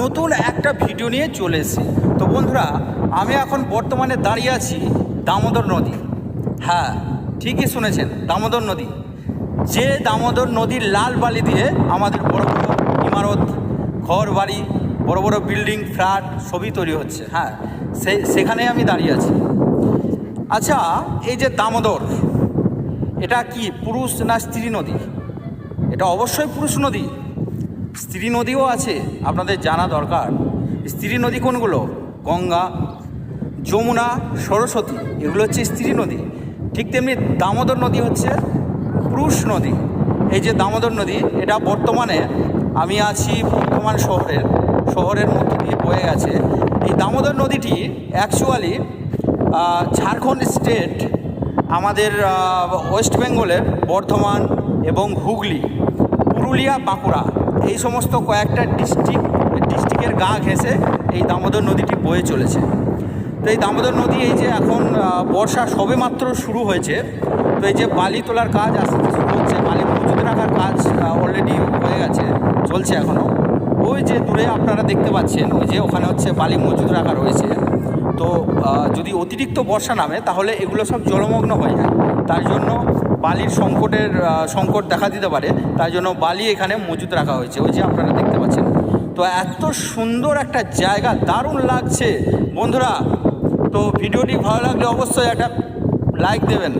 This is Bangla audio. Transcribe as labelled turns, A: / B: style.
A: নতুন একটা ভিডিও নিয়ে চলে এসেছি। তো বন্ধুরা, আমি এখন বর্তমানে দাঁড়িয়ে আছি দামোদর নদী। হ্যাঁ ঠিকই শুনেছেন, দামোদর নদী। যে দামোদর নদীর লাল বালি দিয়ে আমাদের বড় বড় ইমারত ঘর বাড়ি বড় বড় বিল্ডিং, ফ্ল্যাট সবই তৈরি হচ্ছে। হ্যাঁ সে সেখানে আমি দাঁড়িয়ে আছি। আচ্ছা এই যে দামোদর, এটা কি পুরুষ না স্ত্রী নদী? এটা অবশ্যই পুরুষ নদী। স্ত্রী নদীও আছে, আপনাদের জানা দরকার। স্ত্রী নদী কোনগুলো? গঙ্গা, যমুনা, সরস্বতী, এগুলো হচ্ছে স্ত্রী নদী। ঠিক তেমনি দামোদর নদী হচ্ছে পুরুষ নদী। এই যে দামোদর নদী, এটা বর্তমানে আমি আছি বর্তমান শহরের শহরের মধ্য দিয়ে বয়ে গেছে। এই দামোদর নদীটি অ্যাকচুয়ালি ঝাড়খণ্ড স্টেট, আমাদের ওয়েস্ট বেঙ্গলের বর্ধমান এবং হুগলি, পুরুলিয়া, বাঁকুড়া এই সমস্ত কয়েকটা ডিস্ট্রিক্ট ডিস্ট্রিক্টের গা ঘেঁষে এই দামোদর নদীটি বয়ে চলেছে। তো এই দামোদর নদী এই যে এখন বর্ষা সবে মাত্র শুরু হয়েছে। তো এই যে বালি তোলার কাজ আস্তে শুরু হচ্ছে, বালি মজুত রাখার কাজ অলরেডি হয়ে গেছে, চলছে এখনও ওই যে দূরে আপনারা দেখতে পাচ্ছেন, ওই যে ওখানে হচ্ছে বালি মজুত রাখা রয়েছে। তো যদি অতিরিক্ত বর্ষা নামে, তাহলে এগুলো সব জলমগ্ন হয়ে যায়। তার জন্য বালির সংকটের সংকট দেখা দিতে পারে, তাই জন্য বালি এখানে মজুত রাখা হয়েছে। ওই যে আপনারা দেখতে পাচ্ছেন। তো এত সুন্দর একটা জায়গা, দারুণ লাগছে। বন্ধুরা, তো ভিডিওটি ভালো লাগলে অবশ্যই একটা লাইক দেবেন।